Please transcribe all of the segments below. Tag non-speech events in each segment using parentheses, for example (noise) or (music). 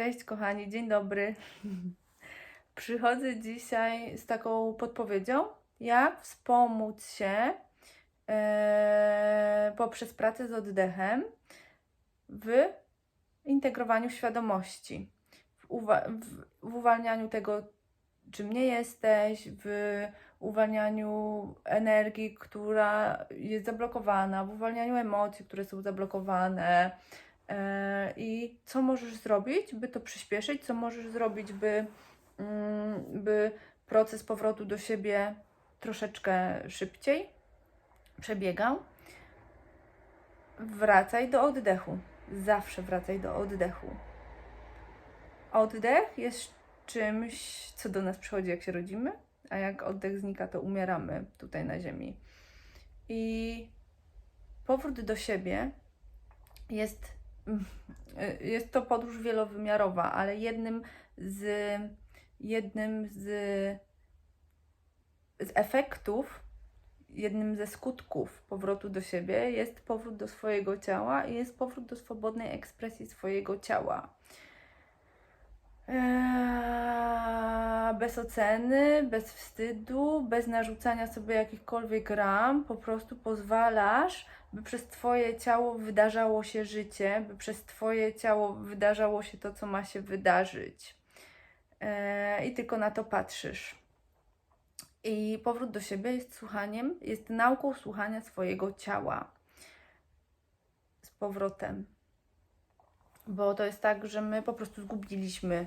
Cześć kochani, dzień dobry. (laughs) Przychodzę dzisiaj z taką podpowiedzią, jak wspomóc się e, poprzez pracę z oddechem w integrowaniu świadomości, w, uwa- w, w uwalnianiu tego, czym nie jesteś, w uwalnianiu energii, która jest zablokowana, w uwalnianiu emocji, które są zablokowane. I co możesz zrobić, by to przyspieszyć? Co możesz zrobić, by, mm, by proces powrotu do siebie troszeczkę szybciej przebiegał? Wracaj do oddechu. Zawsze wracaj do oddechu. Oddech jest czymś, co do nas przychodzi, jak się rodzimy, a jak oddech znika, to umieramy tutaj na Ziemi. I powrót do siebie jest jest to podróż wielowymiarowa, ale jednym z, jednym z, z efektów, jednym ze skutków powrotu do siebie jest powrót do swojego ciała i jest powrót do swobodnej ekspresji swojego ciała. Eee, bez oceny, bez wstydu, bez narzucania sobie jakichkolwiek ram, po prostu pozwalasz, by przez Twoje ciało wydarzało się życie, by przez Twoje ciało wydarzało się to, co ma się wydarzyć. Eee, I tylko na to patrzysz. I powrót do siebie jest słuchaniem, jest nauką słuchania swojego ciała. Z powrotem. Bo to jest tak, że my po prostu zgubiliśmy,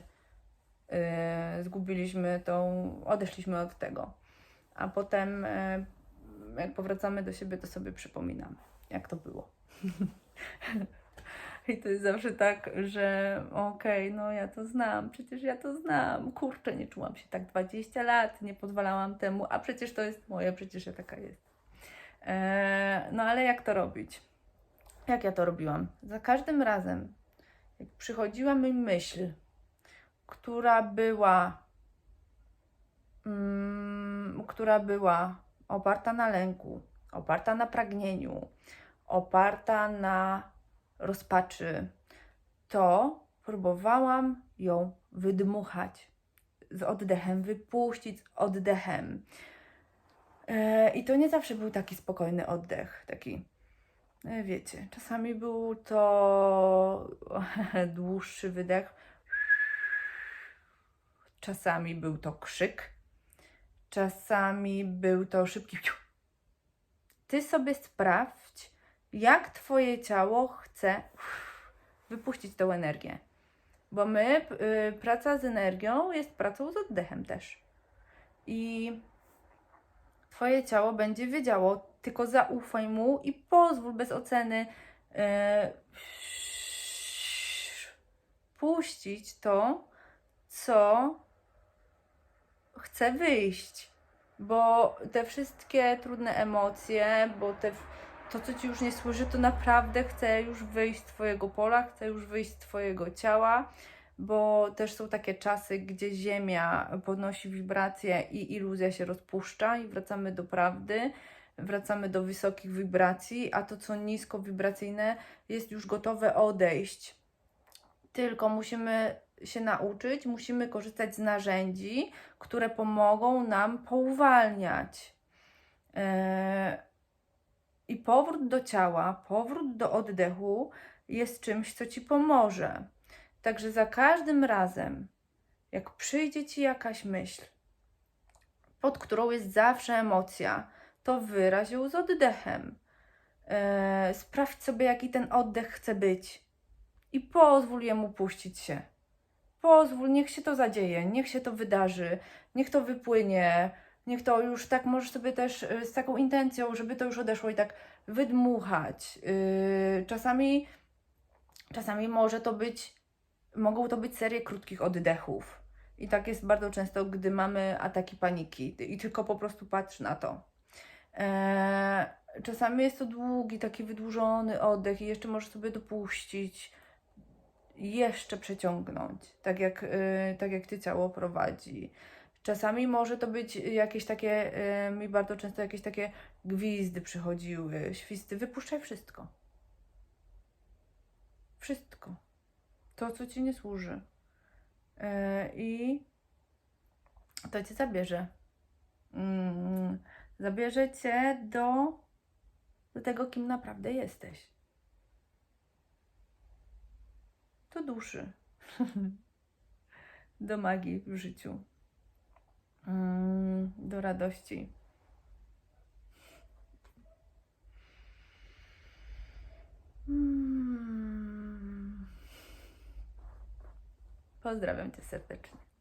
zgubiliśmy tą, odeszliśmy od tego. A potem, yy, jak powracamy do siebie, to sobie przypominamy, jak to było. (laughs) I to jest zawsze tak, że okej, no ja to znam, przecież ja to znam. Kurczę, nie czułam się tak 20 lat, nie pozwalałam temu, a przecież to jest moje, przecież ja taka jest. Eee, no ale jak to robić? Jak ja to robiłam? Za każdym razem, jak przychodziła mi myśl, która była, mm, która była oparta na lęku, oparta na pragnieniu, oparta na rozpaczy, to próbowałam ją wydmuchać z oddechem, wypuścić z oddechem. E, I to nie zawsze był taki spokojny oddech, taki, e, wiecie, czasami był to (laughs) dłuższy wydech, czasami był to krzyk, czasami był to szybki. Ty sobie sprawdź, jak Twoje ciało chce wypuścić tą energię. Bo my, y, praca z energią jest pracą z oddechem też. I Twoje ciało będzie wiedziało, tylko zaufaj mu i pozwól bez oceny y, puścić to, co chce wyjść. Bo te wszystkie trudne emocje, bo te to, co ci już nie służy, to naprawdę chce już wyjść z Twojego pola, chce już wyjść z Twojego ciała, bo też są takie czasy, gdzie Ziemia podnosi wibracje i iluzja się rozpuszcza i wracamy do prawdy, wracamy do wysokich wibracji, a to, co nisko wibracyjne, jest już gotowe odejść. Tylko musimy się nauczyć, musimy korzystać z narzędzi, które pomogą nam pouwalniać. Eee, i powrót do ciała, powrót do oddechu jest czymś, co ci pomoże. Także za każdym razem, jak przyjdzie ci jakaś myśl, pod którą jest zawsze emocja, to wyraź ją z oddechem. Eee, sprawdź sobie, jaki ten oddech chce być i pozwól jemu puścić się. Pozwól, niech się to zadzieje, niech się to wydarzy, niech to wypłynie, Niech to już tak możesz sobie też y, z taką intencją, żeby to już odeszło i tak wydmuchać. Yy, czasami, czasami może to być, mogą to być serie krótkich oddechów. I tak jest bardzo często, gdy mamy ataki paniki i tylko po prostu patrz na to. Eee, czasami jest to długi, taki wydłużony oddech i jeszcze możesz sobie dopuścić, jeszcze przeciągnąć, tak jak, yy, tak jak Ty ciało prowadzi. Czasami może to być jakieś takie, yy, mi bardzo często jakieś takie gwizdy przychodziły, świsty. Wypuszczaj wszystko. Wszystko. To, co ci nie służy. Yy, I to cię zabierze. Mm, zabierze cię do, do tego, kim naprawdę jesteś. Do duszy. (laughs) do magii w życiu. Mm, do radości. Mm. Pozdrawiam cię serdecznie.